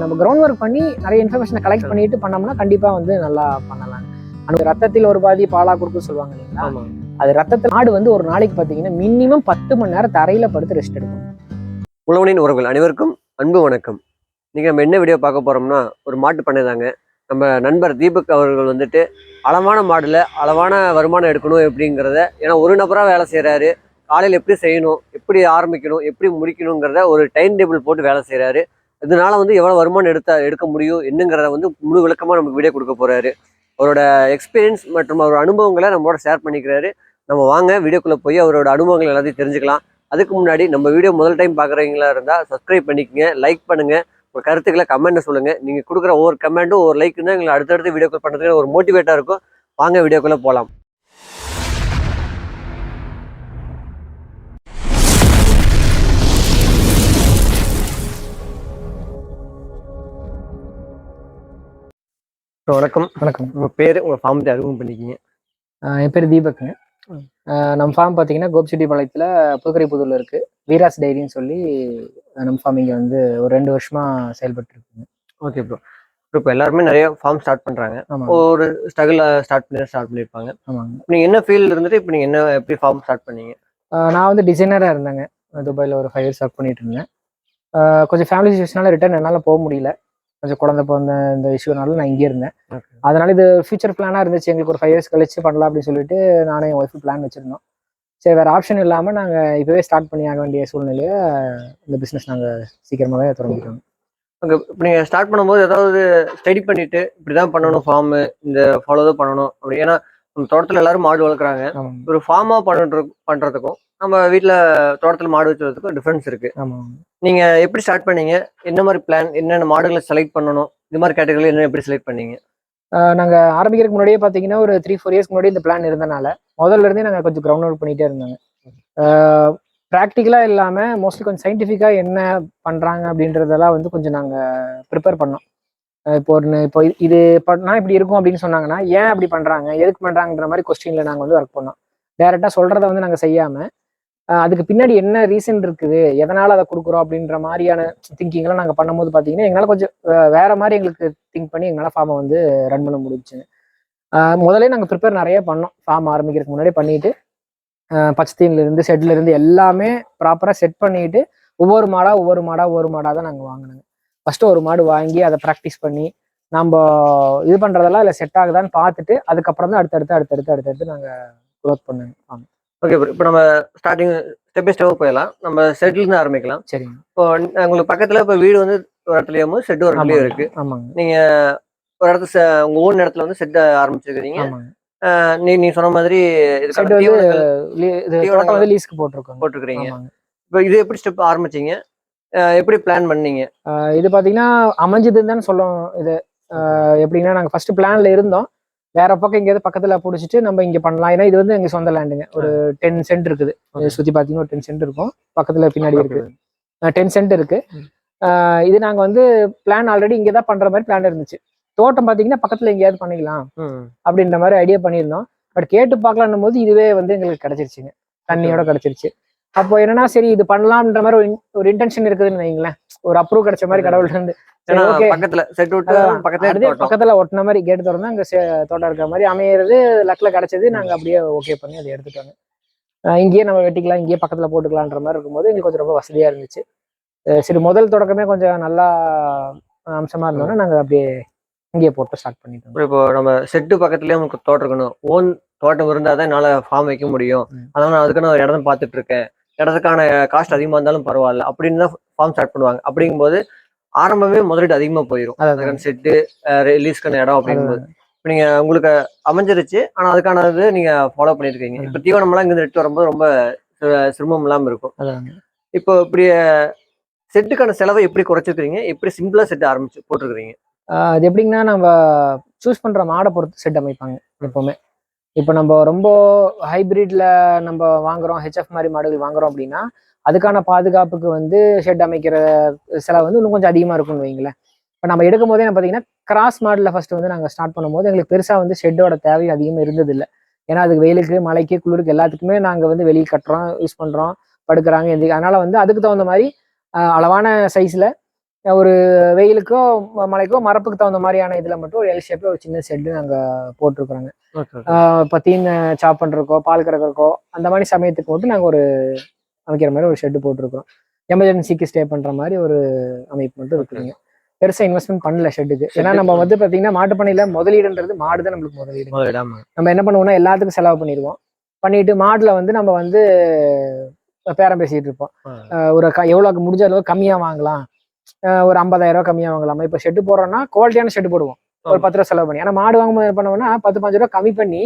நம்ம ground work பண்ணி நிறைய இன்ஃபர்மேஷனை கலெக்ட் பண்ணிட்டு பண்ணோம்னா கண்டிப்பா வந்து நல்லா பண்ணலாம். அந்த ரத்தத்தில் ஒரு பாதி பாலா குறுக்கு சொல்லுவாங்க இல்லைங்களா? அது ரத்தத்தில் மாடு வந்து ஒரு நாளைக்கு பார்த்தீங்கன்னா மினிமம் பத்து மணி நேரம் தரையில படுத்து ரெஸ்ட் எடுக்கும். உழவனின் உறவுகள் அனைவருக்கும் அன்பு வணக்கம். இன்னைக்கு நம்ம என்ன வீடியோ பார்க்க போறோம்னா ஒரு மாட்டு பண்ணை தாங்க. நம்ம நண்பர் தீபக் அவர்கள் வந்துட்டு அளவான மாடுல அளவான வருமானம் எடுக்கணும் எப்படிங்கிறத ஏன்னா ஒரு நபரா வேலை செய்றாரு. காலையில் எப்படி செய்யணும் எப்படி ஆரம்பிக்கணும் எப்படி முடிக்கணுங்கிறத ஒரு டைம் டேபிள் போட்டு வேலை செய்றாரு. இதனால வந்து எவ்வளோ வருமானம் எடுத்த எடுக்க முடியும் என்னங்கிறத வந்து முழு விளக்கமாக நமக்கு வீடியோ கொடுக்க போறாரு. அவரோட எக்ஸ்பீரியன்ஸ் மற்றும் அவரோட அனுபவங்களை நம்மளோட ஷேர் பண்ணிக்கிறாரு. நம்ம வாங்க வீடியோக்குள்ளே போய் அவரோட அனுபவங்கள் எல்லாத்தையும் தெரிஞ்சுக்கலாம். அதுக்கு முன்னாடி நம்ம வீடியோ முதல் டைம் பார்க்குறவங்களா இருந்தால் சப்ஸ்கிரைப் பண்ணிக்கங்க லைக் பண்ணுங்கள் உங்கள் கருத்துக்களை கமெண்ட்டை சொல்லுங்கள் நீங்கள் கொடுக்குற ஒவ்வொரு கமெண்ட்டும் ஒரு லைக்குன்னு எங்களை அடுத்தடுத்து வீடியோக்கள் பண்ணுறதுக்கு ஒரு மோட்டிவேட்டாக இருக்கும். வாங்க வீடியோக்குள்ளே போகலாம் வணக்கம். வணக்கம். உங்கள் பேர் உங்கள் ஃபார்ம் அறிமுகம் பண்ணிக்கிங்க என் பேர் தீபக்குங்க நம்ம ஃபார்ம் பார்த்தீங்கன்னா கோபிச்செட்டிப்பாளையத்தில் புதுக்கரைப்புதூர்ல இருக்கு. வீராஸ் டைரின்னு சொல்லி நம்ம ஃபார்ம் இங்கே வந்து ஒரு ரெண்டு வருஷமா செயல்பட்டு இருக்குங்க ஓகே ப்ரோ இப்போ எல்லாருமே நிறைய ஃபார்ம் ஸ்டார்ட் பண்ணுறாங்க ஒரு ஸ்ட்ரகிள் ஸ்டார்ட் பண்ணி ஸ்டார்ட் பண்ணியிருப்பாங்க ஆமாங்க. நீங்கள் என்ன ஃபீல்டு இருந்துட்டு இப்போ நீங்கள் என்ன எப்படி ஃபார்ம் ஸ்டார்ட் பண்ணீங்க? நான் வந்து டிசைனராக இருந்தேங்க. துபாயில் ஒரு ஃபைவ் இயர்ஸ் ஒர்க் பண்ணிட்டு இருந்தேன். கொஞ்சம் ஃபேமிலி சுச்சுவேஷனால ரிட்டர்ன் என்னால் போக முடியல. கொஞ்சம் குழந்தை பிறந்த இந்த இஷ்யூனால நான் இங்கே இருந்தேன். அதனால இது ஃபியூச்சர் பிளானாக இருந்துச்சு. எங்களுக்கு ஒரு ஃபைவ் இயர்ஸ் கழிச்சு பண்ணலாம் அப்படின்னு சொல்லிட்டு நானும் என் ஒய்ஃபு பிளான் வச்சிருந்தோம். சரி வேற ஆப்ஷன் இல்லாமல் நாங்கள் இப்போவே ஸ்டார்ட் பண்ணி ஆக வேண்டிய சூழ்நிலையை இந்த பிஸ்னஸ் நாங்கள் சீக்கிரமாகவே தொடங்கிட்டோம். ஓகே இப்போ நீங்கள் ஸ்டார்ட் பண்ணும்போது ஏதாவது ஸ்டடி பண்ணிட்டு இப்படி தான் பண்ணணும் ஃபார்மு இந்த ஃபாலோ தான் பண்ணணும். அப்படி ஏன்னா நம்ம தோட்டத்தில் எல்லாரும் மாடு வளர்க்குறாங்க. ஒரு ஃபார்மாக பண்ணுறது பண்ணுறதுக்கும் நம்ம வீட்டில் தோட்டத்தில் மாடு வச்சுறதுக்கும் டிஃப்ரென்ஸ் இருக்கு. ஆமாம் நீங்கள் எப்படி ஸ்டார்ட் பண்ணீங்க? என்ன மாதிரி பிளான் என்னென்ன மாடுகளை செலக்ட் பண்ணணும்? இது மாதிரி கேட்டகரியில் என்ன எப்படி செலக்ட் பண்ணீங்க? நாங்கள் ஆரம்பிக்கிறதுக்கு முன்னாடியே பார்த்தீங்கன்னா ஒரு த்ரீ ஃபோர் இயர்ஸ் முன்னாடி இந்த பிளான் இருந்தனால முதல்ல இருந்தே நாங்கள் கொஞ்சம் கிரவுண்ட் ஒர்க் பண்ணிகிட்டே இருந்தாங்க. ப்ராக்டிக்கலாக இல்லாமல் மோஸ்ட்லி கொஞ்சம் சயின்டிஃபிக்காக என்ன பண்ணுறாங்க அப்படின்றதெல்லாம் வந்து கொஞ்சம் நாங்கள் ப்ரிப்பேர் பண்ணோம். இப்போ ஒரு இப்போ இது- இது பண்ணா இப்படி இருக்கும் அப்படின்னு சொன்னாங்கன்னா ஏன் அப்படி பண்ணுறாங்க எதுக்கு பண்ணுறாங்கன்ற மாதிரி கொஸ்டினில் நாங்கள் வந்து ஒர்க் பண்ணோம். டேரெக்டாக சொல்கிறத வந்து நாங்கள் செய்யாமல் அதுக்கு பின்னாடி என்ன ரீசன் இருக்குது? எதனால் அதை கொடுக்குறோம் அப்படின்ற மாதிரியான திங்கிங்லாம் நாங்கள் பண்ணும்போது பார்த்தீங்கன்னா எங்களால் கொஞ்சம் வேற மாதிரி எங்களுக்கு திங்க் பண்ணி எங்களால் ஃபார்மை வந்து ரன் பண்ண முடிஞ்சுங்க முதலே நாங்கள் ப்ரிப்பேர் நிறைய பண்ணோம். ஃபார்ம் ஆரம்பிக்கிறதுக்கு முன்னாடி பண்ணிட்டு பச்சத்தீன்லேருந்து செட்லேருந்து எல்லாமே ப்ராப்பராக செட் பண்ணிட்டு ஒவ்வொரு மாடா ஒவ்வொரு மாடா ஒவ்வொரு மாடாக தான் நாங்கள் வாங்கினோங்க. ஃபஸ்ட்டு ஒரு மாடு வாங்கி அதை ப்ராக்டிஸ் பண்ணி நம்ம இது பண்ணுறதெல்லாம் இல்லை செட் ஆகுதான்னு பார்த்துட்டு அதுக்கப்புறம் தான் அடுத்தடுத்து அடுத்தடுத்து அடுத்தடுத்து நாங்கள் க்ரோத் பண்ணுங்க ஓகே இப்போ நம்ம ஸ்டார்டிங் ஸ்டெப் பை ஸ்டெப் போயிடலாம். நம்ம செட்டில்னு ஆரம்பிக்கலாம். சரிங்க. இப்போ உங்களுக்கு பக்கத்தில் இப்போ வீடு வந்து ஒரு இடத்துலயும் ஷெட் ஒரு இடத்துலயும் இருக்கு. ஆமாங்க. நீங்கள் ஒரு இடத்துல உங்க ஓன் இடத்துல வந்து செட் அஹ் நீ நீ சொன்ன மாதிரி செட் வந்து லீஸ்க்கு போட்டிருக்கோங்க. போட்டிருக்கிறீங்க. ஆமாங்க. இப்போ இது எப்படி ஸ்டெப் ஆரம்பிச்சீங்க? எப்படி பிளான் பண்ணீங்க? இது பார்த்தீங்கன்னா அமைஞ்சதுன்னு தான் சொல்லும் இது எப்படின்னா நாங்கள் ஃபர்ஸ்ட் பிளான்ல இருந்தோம். வேற பக்கம் எங்கேயாவது பக்கத்துல பிடிச்சிட்டு நம்ம இங்க பண்ணலாம். ஏன்னா இது வந்து எங்க சொந்த லேண்டுங்க ஒரு டென் சென்ட் இருக்குது. சுத்தி பார்த்தீங்கன்னா ஒரு டென் சென்ட் இருக்கும். பக்கத்துல பின்னாடி இருக்கு டென் சென்ட் இருக்கு. இது நாங்க வந்து பிளான் ஆல்ரெடி இங்கே தான் பண்ற மாதிரி பிளான் இருந்துச்சு. தோட்டம் பார்த்தீங்கன்னா பக்கத்துல எங்கேயாவது பண்ணிக்கலாம். அப்படின்ற மாதிரி ஐடியா பண்ணியிருந்தோம். பட் கேட்டு பார்க்கலான்னும் போது இதுவே வந்து எங்களுக்கு கிடைச்சிருச்சுங்க. தண்ணியோட கிடைச்சிருச்சு. அப்போ என்னன்னா சரி இது பண்ணலாம்ன்ற மாதிரி ஒரு ஒரு இன்டென்ஷன் இருக்குதுன்னு வைங்களேன். ஒரு அப்ரூவ் கிடைச்ச மாதிரி கடவுள்ட்ட இருந்து பக்கத்துல செட் பக்கத்துல பக்கத்துல ஒட்டின மாதிரி கேட்டு திறந்தா அங்க தோட்டம் இருக்கிற மாதிரி அமையிறது லக்ல கிடைச்சது நாங்க அப்படியே ஓகே பண்ணி அதை எடுத்துட்டோங்க. இங்கேயே நம்ம வெட்டிக்கலாம் இங்கேயே பக்கத்துல போட்டுக்கலான்ற மாதிரி இருக்கும்போது எங்களுக்கு கொஞ்சம் ரொம்ப வசதியா இருந்துச்சு. சரி முதல் தொடக்கமே கொஞ்சம் நல்லா அம்சமா இருந்தோம்னா நாங்க அப்படியே இங்கேயே போட்டு ஸ்டார்ட் பண்ணிட்டோம் இப்போ நம்ம செட்டு பக்கத்துலயே நமக்கு தோட்டம் இருக்கணும். ஓன் தோட்டம் இருந்தாதான் என்னால ஃபார்ம் வைக்க முடியும். அதனால நான் அதுக்கு நான் ஒரு இடம் பார்த்துட்டு இருக்கேன். இடத்துக்கான காஸ்ட் அதிகமா இருந்தாலும் பரவாயில்ல. அப்படின்னு தான் ஃபார்ம் ஸ்டார்ட் பண்ணுவாங்க. அப்படிங்கும்போது ஆரம்பமே முதலீடு அதிகமா போயிடும் அதுக்கான செட்டு ரிலீஸ்க்கான இடம் அப்படிங்கும்போது. இப்போ நீங்க உங்களுக்கு அமைஞ்சிருச்சு. ஆனா அதுக்கான இது நீங்க ஃபாலோ பண்ணிருக்கீங்க. இப்போ தீவனம்லாம் இங்க எடுத்து வரும்போது ரொம்ப சிரமம் இல்லாம இருக்கும். இப்போ இப்படி செட்டுக்கான செலவை எப்படி குறைச்சிருக்கீங்க எப்படி சிம்பிளா செட் ஆரம்பிச்சு போட்டிருக்கிறீங்க? அது எப்படிங்கன்னா நம்ம சூஸ் பண்ற மாடை பொறுத்து செட் அமைப்பாங்க எப்பவுமே. இப்போ நம்ம ரொம்ப ஹைபிரிட்ல நம்ம வாங்குறோம் ஹெச்எஃப் மாதிரி மாடுகள் வாங்குறோம் அப்படின்னா அதுக்கான பாதுகாப்புக்கு வந்து ஷெட் அமைக்கிற செலவு வந்து இன்னும் கொஞ்சம் அதிகமாக இருக்கும்னு வைங்களேன் இப்போ நம்ம எடுக்கும் போதே பார்த்தீங்கன்னா கிராஸ் மாடலில் ஃபர்ஸ்ட் வந்து நாங்கள் ஸ்டார்ட் பண்ணும்போது எங்களுக்கு பெருசாக வந்து ஷெட்டோட தேவை அதிகமாக இருந்ததில்லை. ஏன்னா அதுக்கு வெயிலுக்கு மலைக்கு குளிருக்கு எல்லாத்துக்குமே நாங்கள் வந்து வெளியே கட்டுறோம் யூஸ் பண்ணுறோம் படுக்கிறாங்க எந்த அதனால வந்து அதுக்கு தகுந்த மாதிரி அளவான சைஸில் ஒரு வெயிலுக்கோ மழைக்கோ மரப்புக்கு தகுந்த மாதிரியான இதுல மட்டும் ஒரு எல் ஷேப்ல ஒரு சின்ன ஷெட்டு நாங்க போட்டிருக்கிறோங்க. இப்போ தீன் சாப் பண்றதுக்கோ பால் கறக்கிறக்கோ அந்த மாதிரி சமயத்துக்கு மட்டும் நாங்க ஒரு அமைக்கிற மாதிரி ஒரு ஷெட்டு போட்டிருக்கிறோம். எமர்ஜென்சிக்கு ஸ்டே பண்ற மாதிரி ஒரு அமைப்பு மட்டும் இருக்குதுங்க. பெருசா இன்வெஸ்ட்மெண்ட் பண்ணல ஷெட்டுக்கு ஏன்னா நம்ம வந்து பாத்தீங்கன்னா மாட்டு பண்ணையில முதலீடுன்றது மாடு தான் நம்மளுக்கு முதலீடு நம்ம என்ன பண்ணுவோம்னா எல்லாத்துக்கும் செலவு பண்ணிடுவோம். பண்ணிட்டு மாட்டுல வந்து நம்ம வந்து பேரம் பேசிட்டு இருப்போம். ஒரு எவ்வளோக்கு முடிஞ்ச அளவு கம்மியா வாங்கலாம். ஒரு ஐம்பதாயிரம் ரூபாய் கம்மியா வாங்கலாமா? இப்போ ஷெட்டு போடுறோம்னா குவாலிட்டியான ஷெட்டு போடுவோம். ஒரு. பத்து ரூபா செலவு பண்ணி. ஆனா மாடு வாங்கும்போது என்ன பண்ணுவோம்னா பத்து பஞ்சு ரூபா கம்மி பண்ணி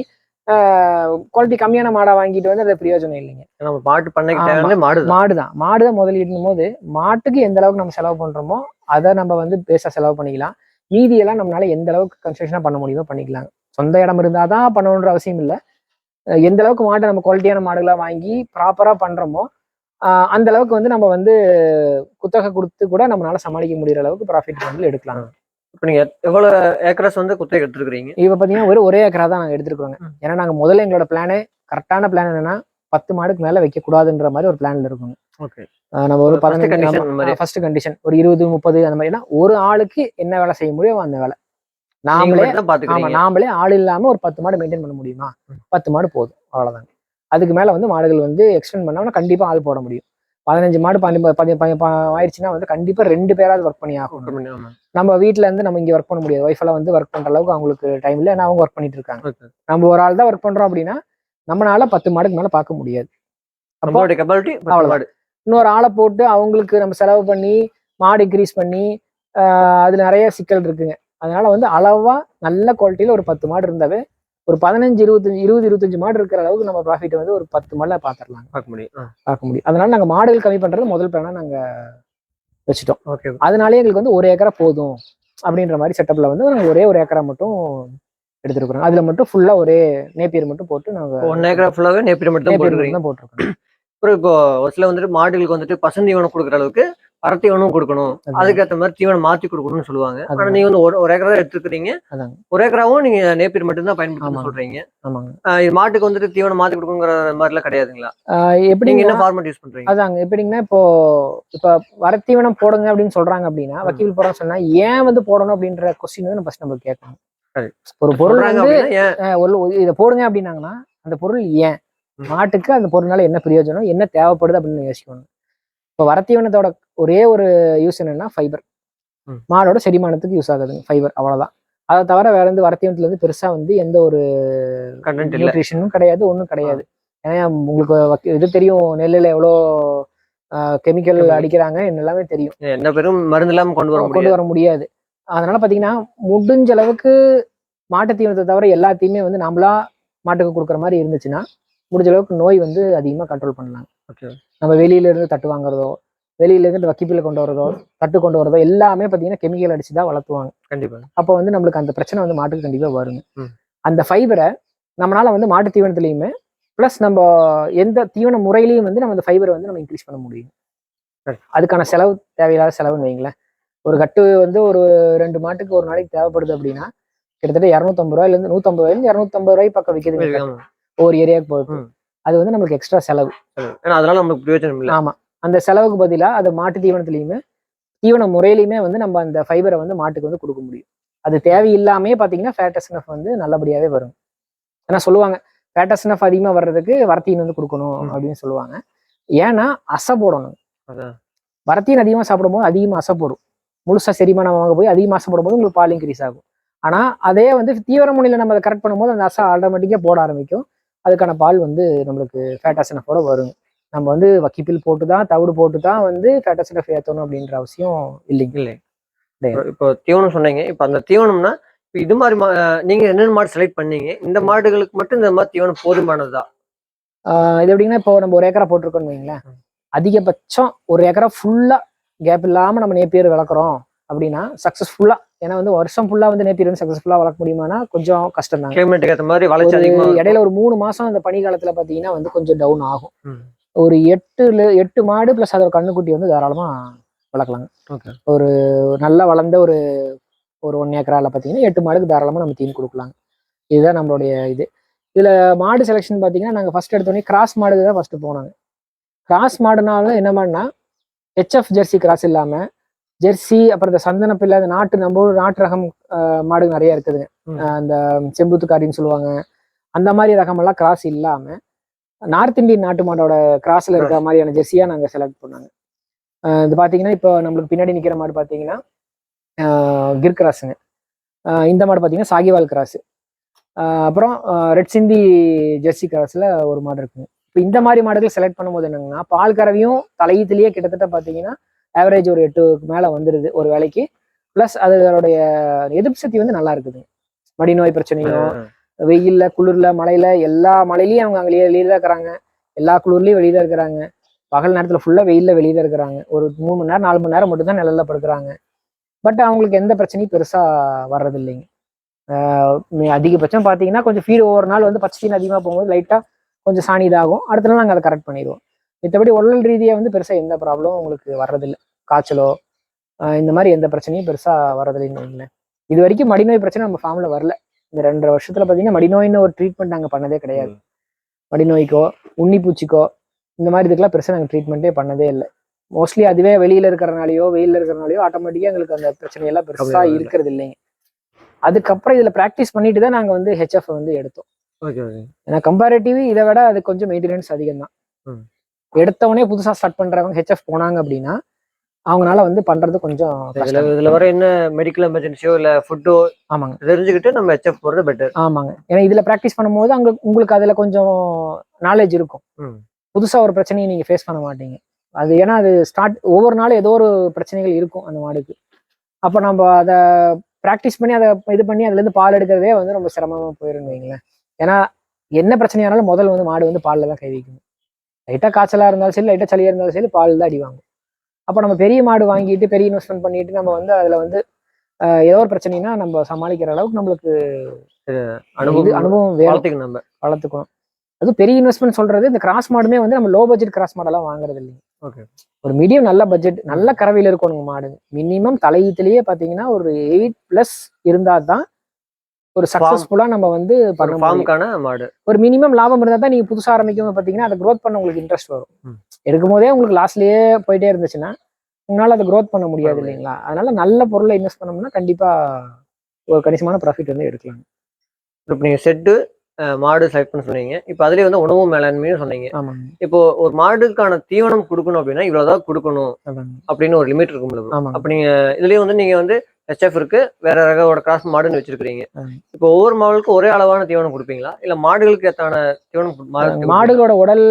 குவாலிட்டி கம்மியான மாடா வாங்கிட்டு வந்து அது பிரயோஜனம் இல்லைங்க. நம்ம மாட்டு பண்ணைக்கு மாடு. மாடு தான். மாடு தான் முதலீடுனும் போது மாட்டுக்கு எந்த அளவுக்கு நம்ம செலவு பண்றோமோ அதை நம்ம வந்து பேச செலவு பண்ணிக்கலாம். மீதியெல்லாம் நம்மளால எந்த அளவுக்கு கன்ஸ்ட்ரக்ஷனா பண்ண முடியுமோ பண்ணிக்கலாம். சொந்த இடம் இருந்தால் தான் பண்ணணுன்ற அவசியம் இல்லை. எந்த அளவுக்கு மாட்டை நம்ம குவாலிட்டியான மாடுகளா வாங்கி ப்ராப்பரா பண்றோமோ அந்த அளவுக்கு வந்து நம்ம வந்து குத்தகை கொடுத்து கூட நம்மளால சமாளிக்க முடியற அளவுக்கு ப்ராஃபிட் வந்து எடுக்கலாம். இப்போ நீங்க எவ்வளவு ஏக்கரஸ் வந்து குத்தகை எடுத்துருக்கீங்க இப்போ பார்த்தீங்கன்னா ஒரு ஒரே ஏக்கரா தான் நாங்கள் எடுத்துருக்கோங்க. ஏன்னா நாங்கள் முதல்ல எங்களோட பிளானே கரெக்டான பிளான் என்னன்னா பத்து மாடுக்கு மேலே வைக்கக்கூடாதுன்ற மாதிரி ஒரு பிளான்ல இருக்குங்க. ஓகே. நம்ம ஒரு பதினஞ்சு மாதிரி. ஃபர்ஸ்ட் கண்டிஷன் ஒரு இருபது முப்பது அந்த மாதிரினா ஒரு ஆளுக்கு என்ன வேலை செய்ய முடியும் அந்த வேலை. நாமளே ஆமா நாமளே ஆள் இல்லாம ஒரு பத்து மாடு மெயின்டைன் பண்ண முடியுமா. பத்து மாடு போதும். அவ்வளவுதாங்க. அதுக்கு மேல வந்து மாடுகள் வந்து எக்ஸ்டெண்ட் பண்ணாம கண்டிப்பா ஆள் போட முடியும். பதினஞ்சு மாடு பதி பதி பதி- ப- ஆயிடுச்சுன்னா வந்து கண்டிப்பா ரெண்டு பேராவது ஒர்க் பண்ணி ஆகணும். ஆமா. நம்ம வீட்ல இருந்து நம்ம இங்க ஒர்க் பண்ண முடியாது. ஒய்ஃப் எல்லாம் வந்து ஒர்க் பண்ற அளவுக்கு அவங்களுக்கு டைம் இல்லை. ஏன்னா அவங்க ஒர்க் பண்ணிட்டு இருக்காங்க. நம்ம ஒரு ஆள் தான் ஒர்க் பண்றோம் அப்படின்னா நம்மளால பத்து மாடுக்கு மேல பார்க்க முடியாது. இன்னொரு ஆளை போட்டு அவங்களுக்கு நம்ம செலவு பண்ணி மாடு இன்க்ரீஸ் பண்ணி அதுல நிறைய சிக்கல் இருக்குங்க. அதனால வந்து அளவா நல்ல குவாலிட்டியில ஒரு பத்து மாடு இருந்தாவே ஒரு பதினஞ்சு இருபத்தஞ்சு இருபது இருபத்தஞ்சு மாடு இருக்கிற அளவுக்கு நம்ம ப்ராஃபிட் வந்து ஒரு பத்து மாடுல பாத்திரலாம் பார்க்க முடியும். பார்க்க முடியும். அதனால நாங்க மாடுகள் கம்மி பண்றது முதல் பிளானா நாங்க வச்சுட்டோம். ஓகே. அதனாலே எங்களுக்கு வந்து ஒரு ஏக்கரா போதும் அப்படின்ற மாதிரி செட்டப்ல வந்து நாங்க ஒரே ஒரு ஏக்கரா மட்டும் எடுத்துருக்குறோம். அதுல மட்டும் ஃபுல்லா ஒரே நேப்பியர் மட்டும் போட்டு நாங்க ஒன் ஏக்கர் ஃபுல்லாவே நேப்பியர் மட்டும் தான் போட்டிருக்கோம். அப்புறம் இப்போ ஒரு சில வந்துட்டு மாடுகளுக்கு வந்துட்டு பசந்தீவனம் கொடுக்குற அளவுக்கு பரத்தீவனம் கொடுக்கணும். அது- அதுக்கேற்ற மாதிரி தீவனம் மாத்தி கொடுக்கணும்னு சொல்லுவாங்க. ஆனா. நீங்க வந்து ஒரு ஒரு ஏக்கரா எடுத்துக்கிறீங்க. அதாங்க. ஒரு ஏக்கராவும் நீங்க நேப்பிரி மட்டும் தான் பயன்படுத்தணும்னு ஆமாங்க. சொல்றீங்க. ஆமாங்க. மாட்டுக்கு வந்துட்டு தீவனம் மாத்தி கொடுக்குங்கிற மாதிரி எல்லாம் கிடையாதுங்களா ஆஹ் நீங்க என்ன ஃபார்மேட் யூஸ் பண்றீங்க? அதாங்க. எப்படிங்கன்னா இப்போ இப்ப வரத்தீவனம் போடுங்க அப்படின்னு சொல்றாங்க அப்படின்னா. வக்கீல் போறோம் சொன்னா ஏன் வந்து போடணும் அப்படின்ற கொஸ்டின் வந்து ஃபர்ஸ்ட் நம்ம கேட்கணும். ஒரு பொருள் வந்து இதை போடுங்க அப்படின்னாங்கன்னா அந்த பொருள் ஏன். மாட்டுக்கு அந்த பொருள்னால என்ன பிரயோஜனம் என்ன தேவைப்படுது அப்படின்னு யோசிக்கணும். இப்போ வரத்தீவனத்தோட ஒரே ஒரு யூஸ் என்னன்னா ஃபைபர். மாடோட செரிமானத்துக்கு யூஸ் ஆகுதுங்க ஃபைபர் அவ்வளவுதான். அதை தவிர வேற வந்து வரத்தீவனத்துல இருந்து பெருசா வந்து எந்த ஒரு நியூட்ரிஷனும் கிடையாது ஒன்றும் கிடையாது. ஏன்னா உங்களுக்கு இது தெரியும் நெல்லுல எவ்வளோ கெமிக்கல். அடிக்கிறாங்க எல்லாமே தெரியும். என்ன பெரும் மருந்து இல்லாம கொண்டு வர கொண்டு முடியாது. வர முடியாது. அதனால பாத்தீங்கன்னா முடிஞ்ச அளவுக்கு மாட்டுத் தீவனத்தை தவிர எல்லாத்தையுமே வந்து நாமளா மாட்டுக்கு கொடுக்குற மாதிரி இருந்துச்சுன்னா முடிஞ்ச அளவுக்கு நோய் வந்து அதிகமா கண்ட்ரோல் பண்ணலாம் நம்ம வெளியில இருந்து தட்டு வாங்குறதோ வெளியில இருந்து வக்கிப்பில கொண்டு வரதோ தட்டு கொண்டு வரதோ எல்லாமே பாத்தீங்கன்னா கெமிக்கல் அடிச்சு தான் வளர்த்துவாங்க கண்டிப்பா அப்போ வந்து நம்மளுக்கு அந்த பிரச்சனை வந்து மாட்டுக்கு கண்டிப்பா வருங்க. அந்த ஃபைபரை நம்மளால வந்து மாட்டு தீவனத்திலையுமே ப்ளஸ் நம்ம எந்த தீவன முறையிலையும் வந்து நம்ம அந்த ஃபைபரை வந்து நம்ம இன்க்ரீஸ் பண்ண முடியும். அதுக்கான செலவு தேவையில்லாத செலவுன்னு வைங்களேன் ஒரு கட்டு வந்து ஒரு ரெண்டு மாட்டுக்கு ஒரு நாளைக்கு தேவைப்படுது அப்படின்னா கிட்டத்தட்ட இரநூத்தம்பது ரூபாயிலேருந்து நூற்றம்பது ரூபாயிலேருந்து இரநூத்தம்பது ரூபாய் பக்கம் விற்கிதுங்க ஆமா. ஒவ்வொரு ஏரியாவுக்கு ம். அது வந்து நம்மளுக்கு எக்ஸ்ட்ரா செலவு. ஏன்னா அதனால நமக்கு பிரயோஜனம் இல்ல. ஆமா. அந்த செலவுக்கு பதிலா அது மாட்டு தீவனத்திலையுமே தீவன முறையிலையுமே வந்து நம்ம அந்த ஃபைபரை வந்து மாட்டுக்கு வந்து கொடுக்க முடியும். அது தேவையில்லாமே பாத்தீங்கன்னா ஃபேட்டஸ்னஃப் வந்து நல்லபடியாவே வரும். ஏன்னா சொல்லுவாங்க ஃபேட்டஸ்னஃப் அதிகமா வர்றதுக்கு வரத்தீன் வந்து கொடுக்கணும். அப்படின்னு சொல்லுவாங்க. ஏன்னா அசை போடணும். வரத்தீன் அதிகமா சாப்பிடும்போது அதிகமா அசை போடும். முழுசா செரிமானம் வாங்க போய் அதிகமா ஆசைப்படும் போது உங்களுக்கு பால் இன்க்ரீஸ் ஆகும். ஆனா அதே வந்து தீவிர முறையில நம்ம அதை கரெக்ட் பண்ணும்போது அந்த அசை ஆட்டோமேட்டிக்கா போட ஆரம்பிக்கும். அதுக்கான பால் வந்து நம்மளுக்கு ஃபேட்டஸ்னஃபோட வரும். நம்ம வந்து வக்கிப்பில் போட்டு தான் தவிடு போட்டு தான் வந்து ஃபேட்டஸ்னஃப் ஏற்றணும் அப்படின்ற அவசியம் இல்லைங்க இல்லை. இப்போ தீவனம் சொன்னீங்க. இப்போ அந்த தீவனம்னா இப்போ இது மாதிரி மா- நீங்க என்னென்ன மாடு செலக்ட் பண்ணீங்க? இந்த மாடுகளுக்கு மட்டும் இந்த மாதிரி தீவனம் போதுமானதா? ஆஹ் இது எப்படின்னா இப்போ நம்ம ஒரு ஏக்கரா போட்டிருக்கோம்னு வைங்களேன். அதிகபட்சம் ஒரு ஏக்கரா ஃபுல்லா கேப் இல்லாம நம்ம நேப்பியர் வளர்க்குறோம் அப்படின்னா சக்சஸ்ஃபுல்லா ஏன்னா வந்து வருஷம் ஃபுல்லா வந்து நேப்பியர் வந்து சக்சஸ்ஃபுல்லா வளர்க்க முடியுமானா கொஞ்சம் கஷ்டம் கிளைமேட்டுக்கு ஏற்ற மாதிரி வளர்ச்சி அதிகமா. இடையில ஒரு மூணு மாசம் அந்த பனி காலத்துல பாத்தீங்கன்னா வந்து கொஞ்சம் டவுன் ஆகும். ஒரு எட்டுல எட்டு மாடு பிளஸ் அதோட கண்ணுக்குட்டி வந்து தாராளமா வளர்க்கலாங்க. ஒரு நல்லா வளர்ந்த ஒரு ஒரு ஒன் ஏக்கரால பாத்தீங்கன்னா எட்டு மாடுக்கு தாராளமா நம்ம தீன் கொடுக்கலாங்க இதுதான் நம்மளுடைய இது இதுல மாடு செலெக்ஷன் பாத்தீங்கன்னா நாங்க ஃபர்ஸ்ட் எடுத்தோடனே கிராஸ் மாடுக்கு தான் ஃபர்ஸ்ட் போனாங்க கிராஸ் மாடுனால என்ன மாடுனா ஹெச்எஃப் ஜெர்சி கிராஸ் இல்லாம ஜெர்சி அப்புறம் இந்த சந்தன பிள்ளை இந்த நாட்டு நம்ம நாட்டு ரகம் மாடு நிறைய இருக்குதுங்க அந்த செம்புத்துக்காரின்னு சொல்லுவாங்க. அந்த மாதிரி ரகமெல்லாம் கிராஸ் இல்லாம நார்த் இந்தியன் நாட்டு மாடோட கிராஸ்ல இருக்கிற மாதிரியான ஜெர்சியா நாங்க செலக்ட் பண்ணாங்க. இது பாத்தீங்கன்னா இப்போ நம்மளுக்கு பின்னாடி நிக்கிற மாடு பாத்தீங்கன்னா கிர் கிராஸுங்க இந்த மாடு பாத்தீங்கன்னா சாகிவால் கிராஸ் அப்புறம் ரெட் சிந்தி ஜெர்சி கிராஸ்ல ஒரு மாடு இருக்குங்க. இப்போ இந்த மாதிரி மாடுகள் செலக்ட் பண்ணும்போது என்னங்கன்னா பால் கறவையும் தலையீத்துலயே கிட்டத்தட்ட பாத்தீங்கன்னா ஆவரேஜ் ஒரு எட்டுக்கு மேல வந்துருது ஒரு வேலைக்கு. ப்ளஸ் அதோடைய எதிர்ப்பு சக்தி வந்து நல்லா இருக்குது. மடி நோய் பிரச்சனையும் வெயில்ல குளிர்ல மழையில எல்லா மழையிலயும் அவங்க அங்கே வெளியே தான் இருக்கிறாங்க. எல்லா குளிர்லயும் வெளியே தான் இருக்கிறாங்க. பகல் நேரத்துல ஃபுல்லா வெயில்ல வெளியே தான் இருக்கிறாங்க. ஒரு மூணு மணி நேரம் நாலு மணி நேரம் மட்டும் தான் நிழல்ல படுக்கிறாங்க. பட் அவங்களுக்கு எந்த பிரச்சனையும் பெருசா வர்றது இல்லைங்க. அதிகபட்சம் பாத்தீங்கன்னா கொஞ்சம் ஃபீடு ஒவ்வொரு நாள் வந்து பச்சை தீனி அதிகமா போகும்போது லைட்டா கொஞ்சம் சாணி இதாகும். அடுத்த நாள் நாங்கள் அதை கரெக்ட் பண்ணிடுவோம். மத்தபடி உடல் ரீதியா வந்து பெருசா எந்த ப்ராப்ளமும் உங்களுக்கு வர்றதில்லை. காய்ச்சலோ இந்த மாதிரி எந்த பிரச்சனையும் பெருசா வர்றதில்லைன்னு வைங்களேன் இது வரைக்கும் மடிநோய் பிரச்சனை நம்ம ஃபார்ம்ல வரல. இந்த ரெண்டரை வருஷத்துல பாத்தீங்கன்னா மடிநோயின்னு ஒரு ட்ரீட்மெண்ட் நாங்க பண்ணதே கிடையாது. மடிநோய்க்கோ உன்னிப்பூச்சிக்கோ இந்த மாதிரி இதுக்கெல்லாம் பெருசா நாங்க ட்ரீட்மெண்ட்டே பண்ணதே இல்லை. மோஸ்ட்லி அதுவே வெளியில இருக்கிறனாலயோ வெயில்ல இருக்கிறனாலயோ ஆட்டோமேட்டிக்கா எங்களுக்கு அந்த பிரச்சனையெல்லாம் பெருசா கம்மியா இருக்கிறது இல்லைங்க. அதுக்கப்புறம் இதுல ப்ராக்டிஸ் பண்ணிட்டு தான் நாங்க வந்து ஹெச்எஃப் வந்து எடுத்தோம். ஏன்னா கம்பேரிட்டிவ் இதை விட அது கொஞ்சம் மெயின்டெனன்ஸ் அதிகம் தான் ம். எடுத்தவொடனே புதுசா ஸ்டார்ட் பண்றவங்க ஹெச்எஃப் போனாங்க அப்படின்னா அவங்களால வந்து பண்றது கொஞ்சம் இதுல. இதுல வர என்ன மெடிக்கல் எமர்ஜென்சியோ இல்ல ஃபுட்டோ ஆமாங்க. தெரிஞ்சுக்கிட்டு நம்ம ஹெச்எஃப் போறது பெட்டர் ஆமாங்க. ஏன்னா இதுல ப்ராக்டிஸ் பண்ணும்போது அங்க உங்களுக்கு அதுல கொஞ்சம் நாலேஜ் இருக்கும். புதுசா ஒரு பிரச்சனையை நீங்க ஃபேஸ் பண்ண மாட்டீங்க. அது ஏன்னா அது ஸ்டார்ட் ஒவ்வொரு நாளும் ஏதோ ஒரு பிரச்சனைகள் இருக்கும் அந்த மாடுக்கு. அப்ப நம்ம அதை ப்ராக்டிஸ் பண்ணி அதை இது பண்ணி அதுல இருந்து பால் எடுக்கிறதே வந்து ரொம்ப சிரமமா போயிருங்க வைங்களேன். ஏன்னா என்ன பிரச்சனையானாலும் முதல்ல வந்து மாடு வந்து பால்ல தான் கை வைக்கணும். லைட்டா காய்ச்சலா இருந்தாலும் சரி லைட்டா சளியா இருந்தாலும் சரி பால் தான் அடி வாங்கும் அப்ப நம்ம பெரிய மாடு வாங்கிட்டு பெரிய இன்வெஸ்ட்மெண்ட் பண்ணிட்டு நம்ம வந்து அதுல வந்து ஏதோ ஒரு பிரச்சனைனா நம்ம சமாளிக்கிற அளவுக்கு நம்மளுக்கு அனுபவம் அனுபவம் வளர்த்துக்கணும் நம்ம. வளர்த்துக்கணும். அது பெரிய இன்வெஸ்ட்மெண்ட் சொல்றது இந்த கிராஸ் மாடுமே வந்து நம்ம லோ பட்ஜெட் கிராஸ் மாடெல்லாம் வாங்குறது இல்லைங்க. Okay. ஒரு மீடியம் நல்ல பட்ஜெட் நல்ல கறவையில் இருக்கணுங்க மாடு. மினிமம் தலையீத்திலேயே பாத்தீங்கன்னா ஒரு எயிட் பிளஸ் இருந்தா தான் ஒரு சக்சஸ்ஃபுல்லா நம்ம வந்து பண்ண ஃபார்முக்கான மாடு. ஒரு மினிமம் லாபம் இருந்தா தான் நீங்க புதுசா ஆரம்பிக்கும் பாத்தீங்கன்னா அதை growth பண்ண உங்களுக்கு இன்ட்ரெஸ்ட் வரும். எடுக்கும் போதே உங்களுக்கு லாஸ்ட்லயே போயிட்டே இருந்துச்சுன்னா உங்களால அதை growth பண்ண முடியாது. இல்லைங்களா? அதனால நல்ல பொருளை இன்வெஸ்ட் பண்ணோம்னா கண்டிப்பா ஒரு கணிசமான ப்ராஃபிட் வந்து எடுக்கலாம். இப்போ நீங்க செட்டு மாடு செலக்ட் பண்ண சொன்னீங்க. இப்போ அதுலயே வந்து உணவு மேலாண்மையும் சொன்னீங்க. இப்போ ஒரு மாடுக்கான தீவனம் கொடுக்கணும் அப்படின்னா இவ்வளவுதான் கொடுக்கணும் அப்படின்னு ஒரு லிமிட் இருக்கும்ல அப்ப நீங்க இதுலயே வந்து நீங்க வந்து ஹெச்எஃப் இருக்கு. வேற ரகோட கிராஸ் மாடுன்னு வச்சிருக்கீங்க. இப்போ ஒவ்வொரு மாடுகளுக்கும் ஒரே அளவான தீவனம் கொடுப்பீங்களா? இல்ல மாடுகளுக்கு ஏத்தான தீவனம்? மாடுகளோட உடல்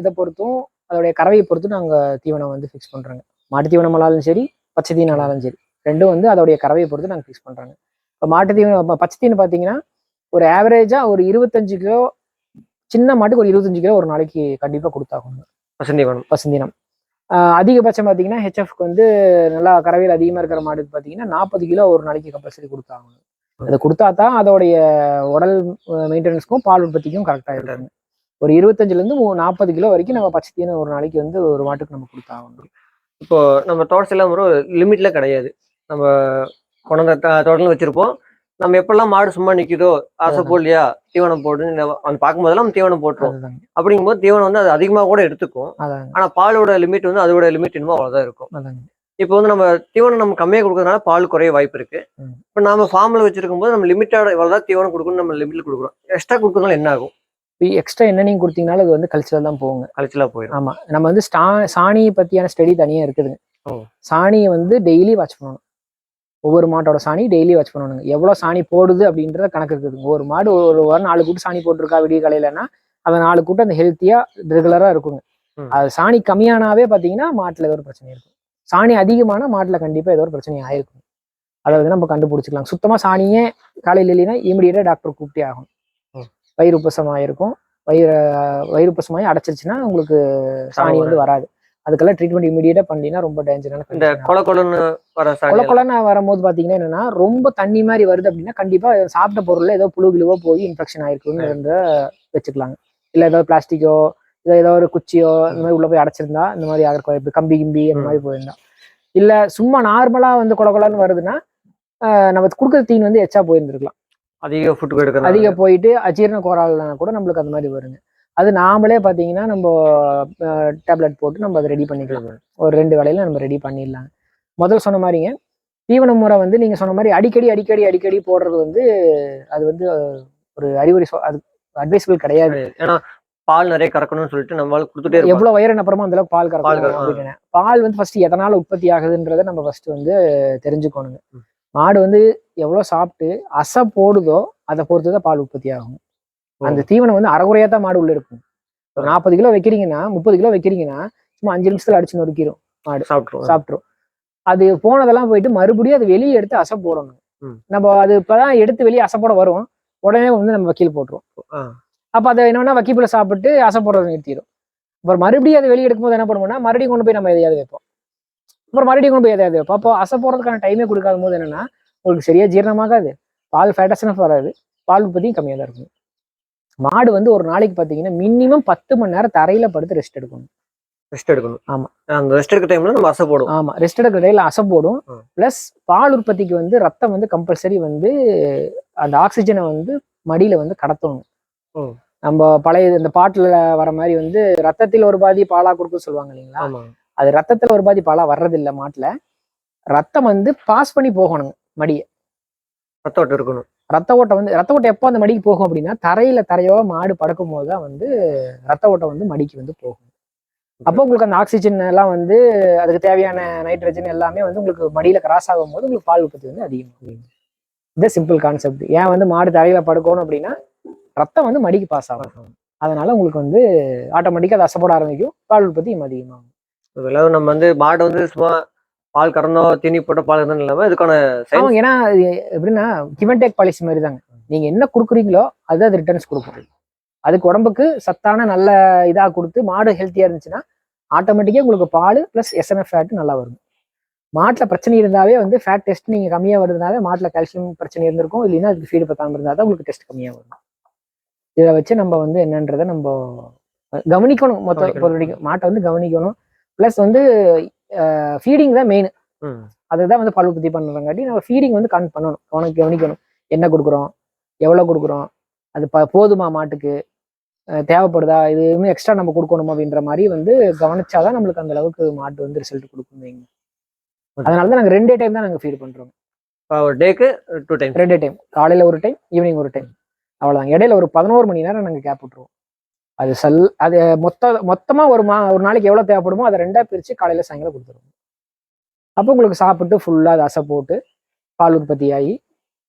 இதை பொறுத்தும் அதோடைய கறவையை பொறுத்தும் நாங்க தீவனம் வந்து ஃபிக்ஸ் பண்றோங்க. மாட்டு தீவனமானாலும் சரி பச்சை தீவனாலும் சரி. ரெண்டும் வந்து அதோடைய கறவையை பொறுத்து நாங்க ஃபிக்ஸ் பண்றாங்க. இப்போ மாட்டு தீவனம் பச்சை தீவனம் பாத்தீங்கன்னா ஒரு ஆவரேஜா ஒரு இருபத்தஞ்சு கிலோ சின்ன மாட்டுக்கு ஒரு இருபத்தஞ்சு கிலோ ஒரு நாளைக்கு கண்டிப்பா கொடுத்தாகணும் பசுந்தீவனம். பசுந்தீனம் அதிகபட்சம் பார்த்தீங்கன்னா ஹெச்எஃப்க்கு வந்து நல்லா கறவையில் அதிகமாக இருக்கிற மாடு பார்த்தீங்கன்னா நாற்பது கிலோ ஒரு நாளைக்கு கம்பல்சரி கொடுத்தாங்க. அதை கொடுத்தா தான் அதோடைய உடல் மெயின்டெனன்ஸ்க்கும் பால் உற்பத்திக்கும் கரெக்டாக இருக்கும் ஒரு இருபத்தஞ்சிலேருந்து நாற்பது கிலோ வரைக்கும் நம்ம பச்சை தீனை ஒரு நாளைக்கு வந்து ஒரு மாட்டுக்கு நம்ம கொடுத்தாகணும். இப்போ நம்ம தோட்டத்தில் ஒரு லிமிட்ல கிடையாது. நம்ம கொண்டாந்த தோட்டம் வச்சிருப்போம். நம்ம எப்பெல்லாம் மாடு சும்மா நிக்குதோ ஆசை. போடலையா தீவனம் போடுன்னு அந்த பார்க்கும்போதெல்லாம் நம்ம தீவனம் போட்டுரும் அப்படிங்கும்போது தீவனம் வந்து அது அதிகமாக கூட எடுத்துக்கும். ஆனா பாலோட லிமிட் வந்து அதோட லிமிட் என்னமோ அவ்வளவுதான் இருக்கும். இப்போ வந்து நம்ம தீவனம் நம்ம கம்மியாக கொடுக்கறதுனால பால் குறைய வாய்ப்பு இருக்கு. இப்போ நாம ஃபார்ம்ல வச்சிருக்கும் போது நம்ம லிமிட்டோட இவ்வளவுதான் தீவனம் கொடுக்கணும் நம்ம லிமிட்ல கொடுக்குறோம். எக்ஸ்ட்ரா கொடுக்கறதுனால என்ன ஆகும்? எக்ஸ்ட்ரா என்ன நீங்கள் கொடுத்தீங்கனாலும் அது வந்து கல்ச்சர் தான் போகுங்க. கழிச்சலா போயிடும். ஆமா. நம்ம வந்து ஸ்டா சாணி பத்தியான ஸ்டடி தனியா இருக்குதுங்க. சாணியை வந்து டெய்லி வாட்ச் பண்ணணும். ஒவ்வொரு மாட்டோட சாணி டெய்லி வாட்ச் பண்ணணுங்க. எவ்வளவு சாணி போடுது அப்படின்றத கணக்கு இருக்குதுங்க ஒரு மாடு ஒரு வாரம் நாலு கூட்டு சாணி போட்டிருக்கா விடிய காலையிலன்னா அந்த நாலு கூட்டம் அந்த ஹெல்த்தியா ரெகுலரா இருக்குங்க. அது சாணி கம்மியானாவே பாத்தீங்கன்னா மாட்டுல ஏதோ ஒரு பிரச்சனை இருக்கும். சாணி அதிகமான மாட்டுல கண்டிப்பா ஏதோ ஒரு பிரச்சனை ஆயிருக்கும். அதை வந்து நம்ம கண்டுபிடிச்சிக்கலாம். சுத்தமா சாணியே காலையில இல்லைன்னா இமீடியட்டா டாக்டர் கூப்பிட்டே ஆகும். வயிறு உப்பசம் ஆயிருக்கும் வயிறு வயிறு உப்பசமாயி அடைச்சிருச்சுன்னா உங்களுக்கு சாணி வந்து வராது. அதுக்கெல்லாம் ட்ரீட்மெண்ட் இமீடியட்டா பண்ணீங்கன்னா ரொம்ப டேஞ்சரான இந்த கொல கொலன்னு வர சாணி கொல கொலன்னு வரும்போது பாத்தீங்கன்னா என்னன்னா ரொம்ப தண்ணி மாதிரி வருது அப்படின்னா கண்டிப்பா சாப்பிட்ட பொருள்ல ஏதோ புழு கிழுவோ போய் இன்ஃபெக்ஷன் ஆயிருக்குன்னு இருந்தா வச்சுக்கலாங்க. இல்ல ஏதோ பிளாஸ்டிக்கோ இல்ல ஏதோ ஒரு குச்சியோ இந்த மாதிரி உள்ள போய் அடைச்சிருந்தா இந்த மாதிரி ஆகிறக்கு வாய்ப்பு கம்பி கிம்பி அந்த. மாதிரி போயிருந்தா. இல்ல சும்மா நார்மலா வந்து கொல கொலன்னு வருதுன்னா நம்ம கொடுக்குற தீன் வந்து எச்சா போயிருந்துருக்கலாம். அதிக ஃபுட் அதிக போயிட்டு அஜீரண கோரால்னா கூட நம்மளுக்கு அந்த மாதிரி வருங்க. அது நாமளே பாத்தீங்கன்னா நம்ம டேப்லெட் போட்டு நம்ம அதை ரெடி பண்ணிக்கலாம். ஒரு ரெண்டு வேலையில நம்ம ரெடி பண்ணிடலாம். முதல் சொன்ன மாதிரிங்க தீவன முறை வந்து நீங்க சொன்ன மாதிரி அடிக்கடி அடிக்கடி அடிக்கடி போடுறது வந்து அது வந்து ஒரு அறிவுரை அது அட்வைசபிள் கிடையாது. ஏன்னா பால் நிறைய கறக்கணும்னு சொல்லிட்டு நம்மளால கொடுத்துட்டே எவ்வளவு வயிறு அப்புறமா அந்த அளவுக்கு பால் கறக்கணும். அப்படின்னு பால் வந்து ஃபர்ஸ்ட் எதனால உற்பத்தி ஆகுதுன்றதை நம்ம ஃபர்ஸ்ட் வந்து தெரிஞ்சுக்கணுங்க. மாடு வந்து எவ்வளவு சாப்பிட்டு அசை போடுதோ அதை பொறுத்து தான் பால் உற்பத்தி ஆகும். அந்த தீவனம் வந்து அரைகுறையா தான் மாடு உள்ள இருக்கும். ஒரு நாற்பது கிலோ வைக்கிறீங்கன்னா முப்பது கிலோ வைக்கிறீங்கன்னா சும்மா அஞ்சு நிமிஷத்துல அடிச்சு நொறுக்கிடும் சாப்பிட்டுருவோம். சாப்பிட்ரும் அது போனதெல்லாம் போயிட்டு மறுபடியும் அது வெளியே எடுத்து அசை போடணும். நம்ம அது இப்பதான் எடுத்து வெளியே அசை போட வரும். உடனே வந்து நம்ம வக்கீல் போட்டுருவோம். அப்ப அதை என்னன்னா வக்கீப்புல சாப்பிட்டு அசை போடுறத நிறுத்திடும் அப்புறம் மறுபடியும் அதை வெளியே எடுக்கும்போது என்ன பண்ணுவோம்னா மறுபடியும் கொண்டு போய் நம்ம எதையாவது வைப்போம். அப்புறம் மறுபடியும் கொண்டு போய் எதையாவது வைப்போம். அப்போ அசை போடுறதுக்கான டைமே கொடுக்காத போது என்னன்னா உங்களுக்கு சரியா ஜீரணமாகாது. பால் ஃபேட்டஸ்னஸ் வராது. பால் உற்பத்தியும் கம்மியாக தான் இருக்கும். மாடு வந்து ஒரு நாளைக்கு பார்த்தீங்கன்னா மினிமம் பத்து மணி நேரம் தரையில படுத்து ரெஸ்ட் எடுக்கணும். ரெஸ்ட் எடுக்கணும். ஆமா. அந்த ரெஸ்ட் எடுக்க டைம்ல நம்ம அசை போடுவோம் ஆமா. ரெஸ்ட் எடுக்கிற டைல அசை போடும். பிளஸ் பால் உற்பத்திக்கு வந்து ரத்தம் வந்து கம்பல்சரி வந்து அந்த ஆக்சிஜனை வந்து மடியில வந்து கடத்தணும். நம்ம பழைய இந்த பாட்டுல வர மாதிரி வந்து ரத்தத்தில் ஒரு பாதி பாலா கொடுக்க சொல்லுவாங்க இல்லைங்களா? அது ரத்தத்துல ஒரு பாதி பாலா வர்றதில்ல மாட்டுல. ரத்தம் வந்து பாஸ் பண்ணி போகணுங்க மடியை. ரத்த ஓட்டம் இருக்கணும். ரத்த ஓட்டம் வந்து ரத்த ஓட்டம் எப்போ அந்த மடிக்கு போகும் அப்படின்னா தரையில தரையோ மாடு படுக்கும் போது தான் வந்து ரத்த ஓட்டம் வந்து மடிக்கு வந்து போகும். அப்போ உங்களுக்கு அந்த ஆக்சிஜன் எல்லாம் வந்து அதுக்கு தேவையான நைட்ரஜன் எல்லாமே வந்து உங்களுக்கு மடியில கிராஸ் ஆகும்போது உங்களுக்கு பால் உற்பத்தி வந்து அதிகமாகும். இது சிம்பிள் கான்செப்ட் ஏன் வந்து மாடு தரையில படுக்கணும் அப்படின்னா ரத்தம் வந்து மடிக்கு பாஸ் ஆகும். அதனால உங்களுக்கு வந்து ஆட்டோமேட்டிக்கா அது அசைப்பட ஆரம்பிக்கும். பால் உற்பத்தி அதிகமாகும். நம்ம வந்து மாடை வந்து சும்மா பால் கறந்தோ தீனி போட்ட பால் கறந்தோம் இல்லாம இதுக்கான ஆமாம் ஏன்னா எப்படின்னா கிவன் டேக் பாலிசி மாதிரி தாங்க. நீங்க என்ன கொடுக்குறீங்களோ அது அது ரிட்டர்ன்ஸ் கொடுக்கும். அதுக்கு உடம்புக்கு சத்தான நல்ல இதா கொடுத்து மாடு ஹெல்த்தியா இருந்துச்சுன்னா ஆட்டோமேட்டிக்கா உங்களுக்கு பால் ப்ளஸ் எஸ்என்எஃப் ஃபேட் நல்லா வரும். மாட்டில் பிரச்சனை இருந்தாவே வந்து ஃபேட் டெஸ்ட் நீங்க கம்மியா வருதுனாவே மாட்டில் கால்சியம் பிரச்சனை இருந்திருக்கும். இல்லைன்னா அதுக்கு ஃபீடு பத்தாம இருந்தால் தான் உங்களுக்கு டெஸ்ட் கம்மியா வரும். இதை வச்சு நம்ம வந்து என்னன்றதை நம்ம கவனிக்கணும். பொறுத்த வரைக்கும். மாட்டை வந்து கவனிக்கணும். ப்ளஸ் வந்து ஃபீடிங் தான் மெயின். அதுதான் வந்து பால் உற்பத்தி பண்ணுறங்காட்டி நம்ம ஃபீடிங் வந்து கன் பண்ணணும். அவனுக்கு கவனிக்கணும். என்ன கொடுக்குறோம்? எவ்வளோ கொடுக்குறோம்? அது ப போதுமா மாட்டுக்கு? தேவைப்படுதா? இது இன்னும் எக்ஸ்ட்ரா நம்ம கொடுக்கணும் அப்படின்ற மாதிரி வந்து கவனிச்சாதான் நம்மளுக்கு அந்த அளவுக்கு மாட்டு வந்து ரிசல்ட் கொடுக்கும் வைங்க. அதனால தான் நாங்கள் ரெண்டே டைம் தான் நாங்கள் ஃபீட் பண்ணுறோம் ஒரு டேக்கு டூ டைம் ரெண்டே டைம் காலையில் ஒரு டைம் ஈவினிங் ஒரு டைம் அவ்வளோதான் இடையில ஒரு பதினோரு மணி நேரம் நாங்கள் கேப் விட்டுருவோம். அது சல் அது மொத்த மொத்தமாக ஒரு மா ஒரு நாளைக்கு எவ்வளோ தேவைப்படுமோ அதை ரெண்டாக பிரித்து காலையில் சாயங்காலம் கொடுத்துருவோம். அப்போ உங்களுக்கு சாப்பிட்டு ஃபுல்லாக அதை அசை போட்டு பால் உற்பத்தி ஆகி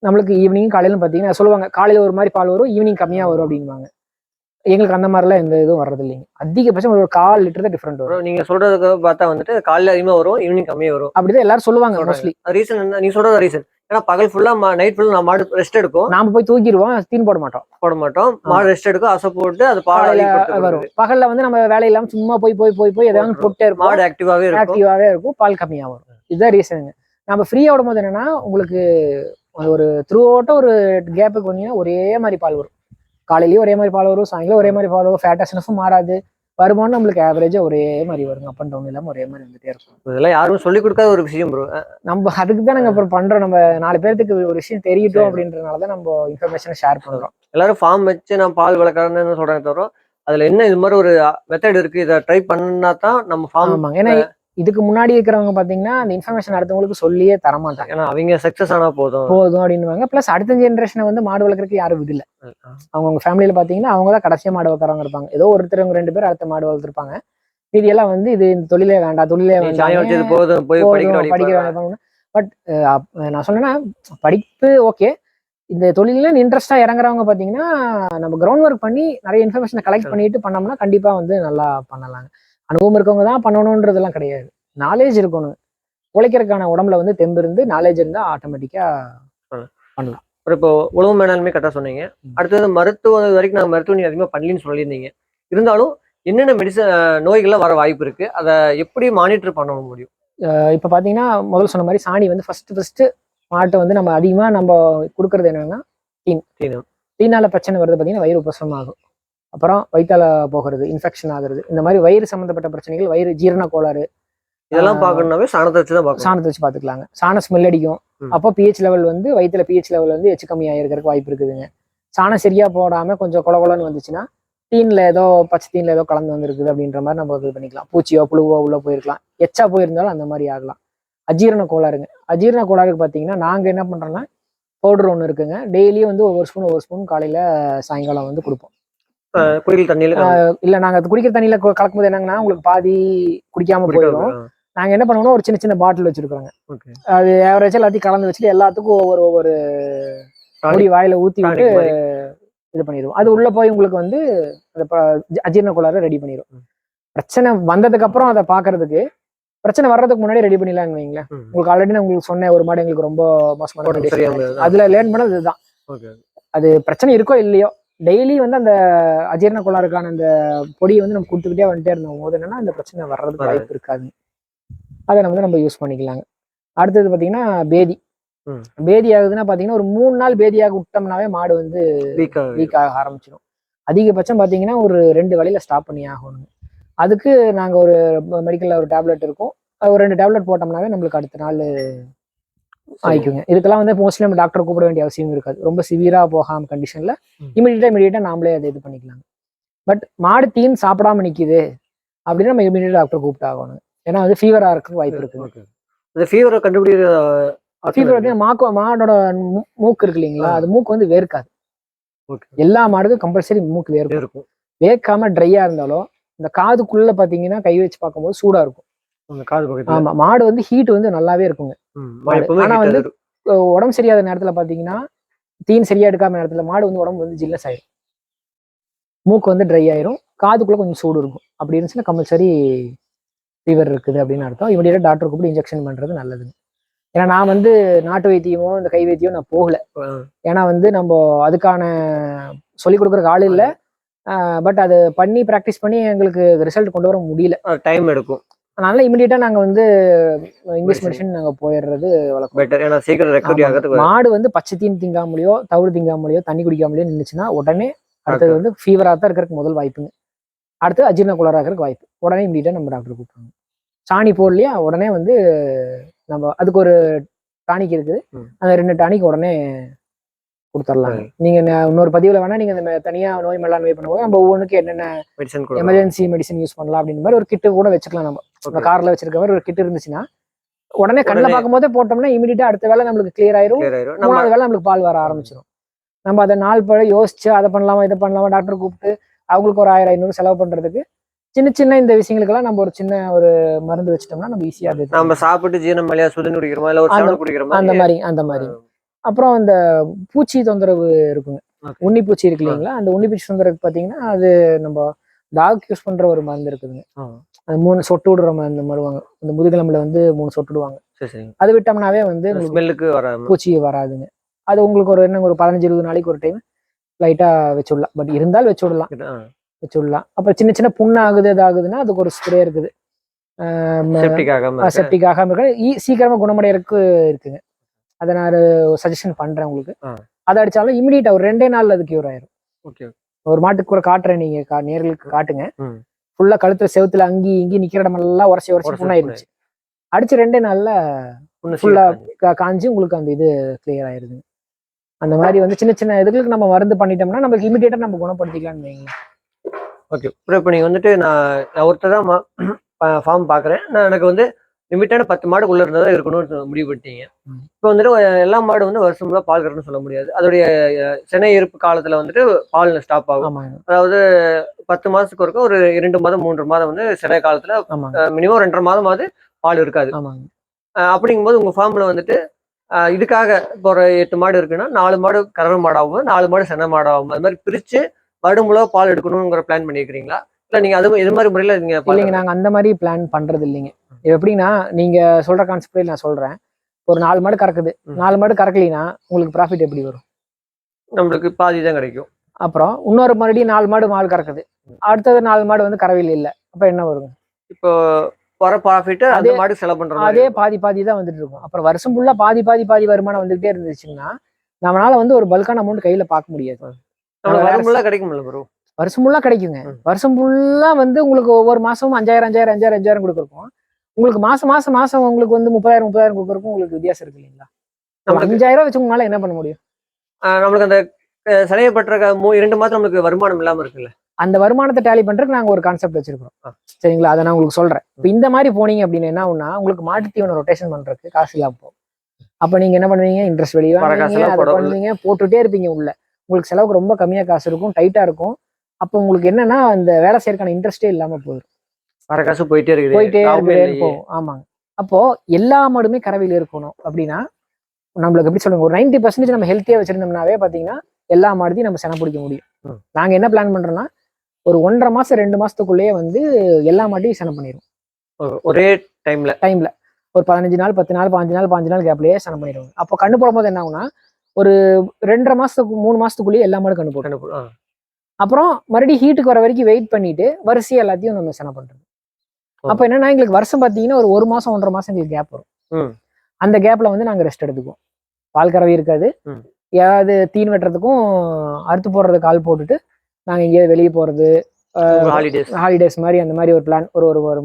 நம்மளுக்கு ஈவினிங் காலையிலும் பார்த்தீங்கன்னா சொல்லுவாங்க காலையில் ஒரு மாதிரி பால் வரும் ஈவினிங் கம்மியாக வரும் அப்படிங்குவாங்க எங்களுக்கு அந்த மாதிரிலாம் எந்த இதுவும் வர்றது இல்லைங்க. அதிகபட்சம் ஒரு கால் லிட்டர் தான் டிஃப்ரெண்ட் வரும். நீங்க சொல்றதுக்கு பார்த்தா வந்துட்டு காலையில அதிகமா வரும் ஈவினிங் கம்மியா வரும். அப்படிதான் எல்லாரும் சொல்லுவாங்க மோஸ்ட்லி ரீசன் என்ன? நீ சொல்றது ரீசன் ஏன்னா பகல் ஃபுல்லா நைட் ஃபுல்லா நான் மாடு ரெஸ்ட் எடுக்கும். நாம போய் தூக்கிடுவோம் தீன் போட மாட்டோம். போட மாட்டோம். மாடு ரெஸ்ட் எடுக்கும் அசை போட்டு அது பால் வரும். பகல்ல வந்து நம்ம வேலை இல்லாம சும்மா போய் போய் போய் போய் எதாவது போட்டே இருப்போம். மாடு ஆக்டிவாவே இருக்கும். ஆக்டிவாவே இருக்கும். பால் கம்மியா வரும். இதுதான் ரீசனுங்க நம்ம ஃப்ரீயா விடும் போது என்னன்னா உங்களுக்கு ஒரு த்ரூ அவுட்டா ஒரு கேப்புக்கு வந்தீங்கன்னா ஒரே மாதிரி பால் வரும். காலையிலயும் ஒரே மாதிரி பால் வரும் சாயங்காலம் ஒரே மாதிரி பால் வரும். ஃபேட்டஸ்னஸும் மாறாது. வருமானம் நம்மளுக்கு ஆவரேஜா ஒரே மாதிரி வரும் அப் அண்ட் டவுன் இல்லாம ஒரே மாதிரி வந்துட்டே இருக்கும். இதெல்லாம் யாருமே சொல்லி கொடுக்காத ஒரு விஷயம் ப்ரோ நம்ம அதுக்கு தான் நாங்க அப்புறம் பண்றோம். நம்ம நாலு பேர்த்துக்கு ஒரு விஷயம் தெரியட்டும் அப்படின்றதுனால தான் நம்ம இன்ஃபர்மேஷனை ஷேர் பண்றோம். எல்லாரும் ஃபார்ம் வச்சு நான் பால் வளர்க்குறேன்னு சொல்றாங்க தவிர அதுல என்ன இது மாதிரி ஒரு மெத்தட் இருக்கு? இதை ட்ரை பண்ணா தான் நம்ம ஃபார்ம் ஆமாங்க. ஏன்னா இதுக்கு முன்னாடி இருக்கிறவங்க பாத்தீங்கன்னா அந்த இன்ஃபர்மேஷன் அடுத்தவங்களுக்கு சொல்லியே தர மாட்டாங்க ஏன்னா அவங்க சக்சஸ் ஆனா போதும். போதும் அப்படின்னுவாங்க. ப்ளஸ் அடுத்த ஜென்ரேஷனை வந்து மாடு வளர்க்குறதுக்கு யாரும் விடல. அவங்கவுங்க ஃபேமிலியில பாத்தீங்கன்னா அவங்க தான் கடைசியா மாடு வளர்க்குறவங்க இருப்பாங்க. ஏதோ ஒருத்தர் ரெண்டு பேர் அடுத்த மாடு வளர்த்துருப்பாங்க. மீதி எல்லாம் வந்து இது இந்த தொழிலே வேண்டாம் தொழிலே வேண்டாம். போதும் போய் படிக்கிற பட் நான் சொன்னேன்னா படிப்பு ஓகே இந்த தொழில இன்ட்ரெஸ்டா இறங்குறவங்க பாத்தீங்கன்னா நம்ம கிரவுண்ட் ஒர்க் பண்ணி நிறைய இன்ஃபர்மேஷனை கலெக்ட் பண்ணிட்டு பண்ணோம்னா கண்டிப்பா வந்து நல்லா பண்ணலாங்க. அனுபவம் இருக்கவங்க தான் பண்ணணுன்றதெல்லாம் கிடையாது. நாலேஜ் இருக்கணும். உழைக்கிறதுக்கான உடம்புல வந்து தெம்பு இருந்து நாலேஜ் இருந்தா ஆட்டோமேட்டிக்கா அப்புறம் இப்போ உழவு மேலாண்மை கரெக்டாக சொன்னீங்க. அடுத்தது மருத்துவ வரைக்கும் நாங்கள் மருத்துவ நீ அதிகமாக பண்ணலின்னு சொல்லியிருந்தீங்க. இருந்தாலும் என்னென்ன மெடிசன் நோய்கள்லாம் வர வாய்ப்பு இருக்கு? அதை எப்படி மானிட்டர் பண்ண முடியும்? இப்போ பார்த்தீங்கன்னா முதல்ல சொன்ன மாதிரி சாணி வந்து ஃபர்ஸ்ட் ஃபர்ஸ்ட் மாட்டை வந்து நம்ம அதிகமாக நம்ம கொடுக்கறது என்னன்னா தீனம். தீனால பிரச்சனை வருது பார்த்தீங்கன்னா வயிறு உபசம் ஆகும் அப்புறம் வயிற்றால போகிறது இன்ஃபெக்ஷன் ஆகுறது இந்த மாதிரி வயிறு சம்மந்தப்பட்ட பிரச்சனைகள் வயிறு ஜீரண கோளாறு இதெல்லாம் ஆ. பார்க்கணும்னாவே சாணத்தை வச்சு தான் சாணத்தை வச்சு பார்த்துக்கலாங்க. சாணம் ஸ்மெல் அடிக்கும். அப்போ பிஹெச் லெவல் வந்து வயிற்றுல பிஹெச் லெவல் வந்து எச்சு கம்மியாக இருக்கிறதுக்கு வாய்ப்பு இருக்குதுங்க. சாணம் சரியா போடாம கொஞ்சம் கொல கொலன்னு வந்துச்சுன்னா தீன்ல ஏதோ பச்சை தீன்ல ஏதோ கலந்து வந்திருக்குது அப்படின்ற மாதிரி நம்ம இது பண்ணிக்கலாம். பூச்சியோ புழுவோ உள்ள போயிருக்கலாம். எச்சா போயிருந்தாலும் அந்த மாதிரி ஆகலாம். அஜீரண கோளாறுங்க. அஜீரண கோளாறுக்கு பார்த்தீங்கன்னா நாங்கள் என்ன பண்ணுறோம்னா பவுடர் ஒன்று இருக்குங்க. டெய்லியும் வந்து ஒவ்வொரு ஸ்பூன் ஒவ்வொரு ஸ்பூன் காலையில் சாயங்காலம் வந்து கொடுப்போம். குடிக்கிற தண்ணியில இல்லை நாங்கள் அது குடிக்கிற தண்ணியில் கலக்கும்போது என்னங்கன்னா உங்களுக்கு பாதி குடிக்காம போயிடும். நாங்கள் என்ன பண்ணுவோம்னா ஒரு சின்ன சின்ன பாட்டில் வச்சிருக்கோங்க அது ஆவரேஜாக எல்லாத்தையும் கலந்து வச்சுட்டு எல்லாத்துக்கும் ஒவ்வொரு ஒவ்வொரு பொடி வாயில ஊற்றி விட்டு இது பண்ணிடுவோம். அது உள்ள போய் உங்களுக்கு வந்து அந்த அஜீரண கோளாறு ரெடி பண்ணிடும். பிரச்சனை வந்ததுக்கு அப்புறம் அதை பாக்குறதுக்கு பிரச்சனை வர்றதுக்கு முன்னாடி ரெடி பண்ணிடலாம்னு வைங்களேன். உங்களுக்கு ஆல்ரெடி நான் உங்களுக்கு சொன்னேன் ஒரு மாடு எங்களுக்கு ரொம்ப மோசமான. அதுல லேர்ன் பண்ணது இதுதான். அது பிரச்சனை இருக்கோ இல்லையோ டெய்லி வந்து அந்த அஜீரண கோளாறுக்கான அந்த பொடியை வந்து நம்ம கொடுத்துக்கிட்டே வந்துட்டே இருந்தோம். போது என்னன்னா அந்த பிரச்சனை வர்றதுக்கு. வாய்ப்பு இருக்காது. அதை நம்ம வந்து நம்ம யூஸ் பண்ணிக்கலாங்க. அடுத்தது பாத்தீங்கன்னா பேதி. பேதி ஆகுதுன்னா பாத்தீங்கன்னா ஒரு மூணு நாள் பேதியாக விட்டோம்னாவே மாடு வந்து லீக் ஆக ஆரம்பிச்சிடும் அதிகபட்சம் பார்த்தீங்கன்னா ஒரு ரெண்டு வழியில ஸ்டாப் பண்ணி ஆகணும் அதுக்கு நாங்கள் ஒரு மெடிக்கலில் ஒரு டேப்லெட் இருக்கும். ஒரு ரெண்டு டேப்லெட் போட்டோம்னாவே நம்மளுக்கு அடுத்த நாள் ஆயிக்குங்க. இதுக்கெல்லாம் வந்து மோஸ்ட்லி நம்ம டாக்டர் கூப்பிட வேண்டிய அவசியம் இருக்காது. ரொம்ப சிவியராக போகாம கண்டிஷனில். இமீடியட்டாக இமீடியட்டாக நாமளே அதை இது பண்ணிக்கலாம் பட் மாடு தீன் சாப்பிடாம நிக்குது அப்படின்னா நம்ம இமீடியட்டாக டாக்டர் கூப்பிட்டு ஆகணும். ஏன்னா வந்து ஃபீவராக இருக்க வாய்ப்பு இருக்கு ஃபீவரை கண்டுபிடிக்கிற ஃபீவர் வந்து மாக்கு மாடோட மூக்கு இருக்கு இல்லைங்களா. அது மூக்கு வந்து வேர்க்காது. எல்லா மாடுக்கும் கம்பல்சரி மூக்கு வேர்க்கும். இருக்கும் வேர்க்காம ட்ரையா இருந்தாலும் இந்த காதுக்குள்ள பாத்தீங்கன்னா கை வச்சு பார்க்கும்போது சூடா இருக்கும். ஆமா மாடு வந்து ஹீட் வந்து நல்லாவே இருக்குங்க. ஆனா வந்து உடம்பு சரியாத நேரத்துல பாத்தீங்கன்னா தீன் சரியா எடுக்காம நேரத்துல மாடு வந்து உடம்பு வந்து ஜில்லஸ் ஆயிரும். மூக்கு வந்து ட்ரை ஆயிரும். காதுக்குள்ள கொஞ்சம் சூடு இருக்கும். அப்படி இருந்துச்சுன்னா கம்பல்சரி ஃபீவர் இருக்குது அப்படின்னு அர்த்தம். இமீடியட்டா டாக்டர் கூப்பிட்டு இன்ஜெக்ஷன் பண்றது நல்லதுங்க. ஏன்னா நான் வந்து நாட்டு வைத்தியமோ இந்த கை வைத்தியமோ நான் போகல. ஏன்னா வந்து நம்ம அதுக்கான சொல்லி கொடுக்குறக்கு ஆள் இல்லை. பட் அது பண்ணி ப்ராக்டிஸ் பண்ணி எங்களுக்கு ரிசல்ட் கொண்டு வர முடியல. டைம் எடுக்கும். அதனால இமிடியேட்டா நாங்க வந்து இங்கிலீஷ். மெடிசன் நாங்க போயிடுறது வழக்கம். பெட்டர் ஏன்னா சீக்கிரம் ரெக்கவரி. ஆகிறதுக்கு மாடு வந்து பச்சை தீன் திங்காமலையோ தவிடு திங்காமலையோ தண்ணி குடிக்காமலையோ நின்றுச்சுன்னா உடனே அடுத்தது வந்து ஃபீவரா தான் இருக்கிறதுக்கு முதல் வாய்ப்புங்க. அடுத்து அஜீர்ண குளராக இருக்கிறதுக்கு வாய்ப்பு. உடனே இமீடியட்டா நம்ம டாக்டர் கூப்பிடுவாங்க. சாணி போடலையா உடனே வந்து நம்ம அதுக்கு ஒரு டானிக் இருக்குது. அந்த ரெண்டு டானிக் உடனே கொடுத்துடலாங்க சரி. நீங்க இன்னொரு பதிவுல வேணா நீங்க இந்த தனியா நோய் மேலாண்மை பண்ணும்போது நம்ம ஒவ்வொன்றுக்கு என்னென்ன மெடிசன் எமர்ஜென்சி மெடிசன் யூஸ் பண்ணலாம் அப்படின்ற மாதிரி ஒரு கிட்டு கூட வச்சுக்கலாம் நம்ம. கார்ல வச்சிருக்க மாதிரி ஒரு கிட் இருந்துச்சுன்னா உடனே கண்ணில் பார்க்கும்போதே போட்டோம்னா இமீடியட்டா அடுத்த வேலை நம்மளுக்கு கிளியர் ஆயிரும். மூணாவது வேலை நம்மளுக்கு பால் வர ஆரம்பிச்சிடும் நம்ம அதை நாள் பழ யோசிச்சு அதை பண்ணலாமா இதை பண்ணலாமா டாக்டர் கூப்பிட்டு அவங்களுக்கு ஒரு ஆயிரம் ஐநூறு செலவு பண்றதுக்கு சின்ன சின்ன இந்த விஷயங்களுக்கெல்லாம் நம்ம ஒரு சின்ன ஒரு மருந்து வச்சிட்டோம்னா நம்ம ஈஸியா நம்ம சாப்பிட்டு ஜீரணம் இல்லையா சுதன் குடிக்கிறோமா இல்ல ஒரு அந்த- மாதிரி அந்த மாதிரி. அப்புறம் இந்த பூச்சி தொந்தரவு இருக்குங்க. உண்ணி பூச்சி இருக்கு இல்லைங்களா? அந்த உண்ணி பூச்சி தொந்தரவு பாத்தீங்கன்னா அது நம்ம டாக் யூஸ் பண்ற ஒரு மருந்து இருக்குதுங்க. அது மூணு சொட்டு விடுற மருந்து மருவாங்க. அந்த முதுகெலும்புல வந்து மூணு சொட்டு விடுவாங்க. அது விட்டோம்னாவே வந்து ஸ்மெல்லுக்கு பூச்சி வராதுங்க. அது உங்களுக்கு ஒரு என்ன ஒரு பதினஞ்சு இருபது நாளைக்கு ஒரு டைம் லைட்டா வச்சு விடலாம். பட் இருந்தால் வச்சு விடலாம். வச்சு விடலாம். அப்புறம் சின்ன சின்ன புண்ணு ஆகுது அது ஆகுதுன்னா அதுக்கு ஒரு ஸ்ப்ரே இருக்குது. செப்டிக் ஆகாம இருக்க. செப்டிக் ஆகாம இருக்க? ஈ- சீக்கிரமா குணமடையறதுக்கு இருக்குங்க. அதை நான் சஜஷன் பண்றேன் உங்களுக்கு. அதை அடிச்சாலும் இமிடியேட்டா ஒரு ரெண்டே நாள்ல அது கியூர் ஆயிரும். ஓகே. ஒரு மாட்டுக்கு கூட காட்டுறேன் நீங்க நேர்களுக்கு காட்டுங்க. ஃபுல்லா கழுத்துல செவுத்துல அங்கி இங்கி நிக்கிற இடமெல்லாம் உரசி உரசி உரசி புண்ணாயிருச்சு. அடிச்சு ரெண்டே நாள்ல ஃபுல்லா காஞ்சு உங்களுக்கு அந்த இது கிளியர் ஆயிருது. அந்த மாதிரி வந்து சின்ன சின்ன இதுகளுக்கு நம்ம மருந்து பண்ணிட்டோம்னா நமக்கு இமிடியேட்டா நம்ம குணப்படுத்திக்கலாம்னு வைங்களேன். ஓகே. அப்புறம் இப்போ நீங்கள் வந்துட்டு நான் நான் ஒருத்தர் தான் ஃபார்ம் பார்க்குறேன் நான் எனக்கு வந்து லிமிட்டான பத்து மாடு உள்ள இருந்ததா இருக்கணும்னு முடிவு பண்ணிட்டீங்க. இப்போ வந்துட்டு எல்லா மாடு வந்து வருஷம் பால் கறன்னு சொல்ல முடியாது. அதோடைய அஹ், செனை இருப்பு காலத்தில் வந்துட்டு பால் ஸ்டாப் ஆகும். அதாவது பத்து மாதத்துக்கு ஒருக்க ஒரு இரண்டு மாதம் மூன்று மாதம் வந்து செனை காலத்தில் மினிமம் ரெண்டரை மாதமாவது பால் இருக்காது. அப்படிங்கும்போது உங்கள் ஃபார்மில் வந்துட்டு இதுக்காக இப்போ ஒரு எட்டு மாடு இருக்குன்னா நாலு மாடு கறவை மாடாகும் நாலு மாடு செனை மாடாகும் அது மாதிரி பிரித்து வருடம் முழுவா பால் எடுக்கணுங்கிற பிளான் பண்ணியிருக்கிறீங்களா இல்லை நீங்கள் அது இது மாதிரி முறையில் நீங்கள் இல்லைங்க நாங்க அந்த மாதிரி பிளான் பண்றது இல்லைங்க இது எப்படின்னா நீங்க சொல்ற கான்செப்ட் நான் சொல்றேன். ஒரு நாலு மாடு கறக்குது. நாலு மாடு கறக்கலைன்னா உங்களுக்கு ப்ராஃபிட் எப்படி வரும்? நம்மளுக்கு பாதி தான் கிடைக்கும். அப்புறம் இன்னொரு மறுபடியும் நாலு மாடு மாடு கறக்குது. அடுத்தது நாலு மாடு வந்து கறவையில் இல்லை. அப்ப என்ன வருங்க? இப்போ வர ப்ராஃபிட் அதே- மாடு செலவு பண்ற மாதிரி அதே பாதி பாதி தான் வந்துட்டு இருக்கும். அப்புறம் வருஷம் ஃபுல்லா பாதி பாதி பாதி வருமானம் வந்துகிட்டே இருந்துச்சுன்னா நம்மளால வந்து ஒரு பல்கான அமௌண்ட் கையில பார்க்க முடியாது. ப்ரோ வருஷம் ஃபுல்லா கிடைக்குங்க. வருஷம் ஃபுல்லா வந்து உங்களுக்கு ஒவ்வொரு மாசமும் அஞ்சாயிரம் அஞ்சாயிரம் அஞ்சாயிரம் அஞ்சாயிரம் கொடுக்குறோம் உங்களுக்கு மாசம் மாசம் மாசம் உங்களுக்கு வந்து முப்பதாயிரம் முப்பதாயிரம் கொடுக்குறக்கும் உங்களுக்கு வித்தியாசம் இருக்கு இல்லைங்களா? நம்ம அஞ்சாயிரம் ரூபாய் வச்சு உங்களால என்ன பண்ண முடியும்? நம்மளுக்கு அந்த அஹ், சிலையை பற்ற க- மூ- இரண்டு மாதம் நம்மளுக்கு வருமானம் இல்லாம இருக்குல்ல? அந்த வருமானத்தை டேலி பண்றதுக்கு நாங்க ஒரு கான்செப்ட் வச்சிருக்கோம். சரிங்களா? அதை நான் உங்களுக்கு சொல்றேன். இப்போ இந்த மாதிரி போனீங்க அப்படின்னு என்ன ஆகும்னா உங்களுக்கு மாட்டு தீவனம் ரொட்டேஷன் பண்றதுக்கு காசு இல்லாம போகும். அப்ப நீங்க என்ன பண்ணுவீங்க? இன்ட்ரெஸ்ட் வெளியே பண்ணுவீங்க போட்டுட்டே இருப்பீங்க உள்ள. உங்களுக்கு செலவுக்கு ரொம்ப கம்மியா காசு இருக்கும் டைட்டா இருக்கும். அப்போ உங்களுக்கு என்னன்னா அந்த வேலை செய்யறதுக்கான இன்ட்ரெஸ்டே இல்லாம போயிடும் வர காசு போயிட்டே இருக்குது. போயிட்டே. இருக்கும் ஆமாங்க. அப்போ எல்லா மாடுமே கறவையில் இருக்கணும். அப்படின்னா நம்மளுக்கு எப்படி சொல்லுங்க ஒரு நைன்டி பர்சன்டேஜ் நம்ம ஹெல்த்தியா வச்சிருந்தோம்னாவே பாத்தீங்கன்னா எல்லா மாடுதையும் நம்ம சென பிடிக்க முடியும். நாங்க என்ன பிளான் பண்றோம்னா ஒரு ஒன்றரை மாசம் ரெண்டு மாசத்துக்குள்ளேயே வந்து எல்லா மாட்டையும் சென பண்ணிடுவோம் ஒரே டைம்ல டைம்ல ஒரு பதினஞ்சு நாள் பத்து நாள் பாஞ்சு நாள் பாஞ்சு நாள் கேப்லயே சென பண்ணிடுவாங்க அப்போ கண்ணு போடும்போது என்ன ஆகும்னா ஒரு ரெண்டரை மாசத்துக்கு மூணு மாசத்துக்குள்ளேயே எல்லா மாடும் கண்ணு போடும். அப்புறம் மறுபடியும் ஹீட்டுக்கு வர வரைக்கும் வெயிட் பண்ணிட்டு வரிசையா எல்லாத்தையும் நம்ம சென பண்றோம் ஓ. அப்ப என்னன்னா எங்களுக்கு வருஷம் பாத்தீங்கன்னா ஒரு ஒரு மாசம் ஒன்றரை மாசம் எங்களுக்கு கேப் வரும். அந்த கேப்ல வந்து நாங்க ரெஸ்ட் எடுத்துக்குவோம் பால் கறவை இருக்காது. ஏதாவது தீன் வெட்டுறதுக்கும் அறுத்து போடுறதுக்கு ஆள் போட்டுட்டு நாங்க எங்கேயாவது வெளியே போறது ஹாலிடேஸ் ஹாலிடேஸ் மாதிரி அந்த மாதிரி ஒரு பிளான் ஒரு ஒரு ஒரு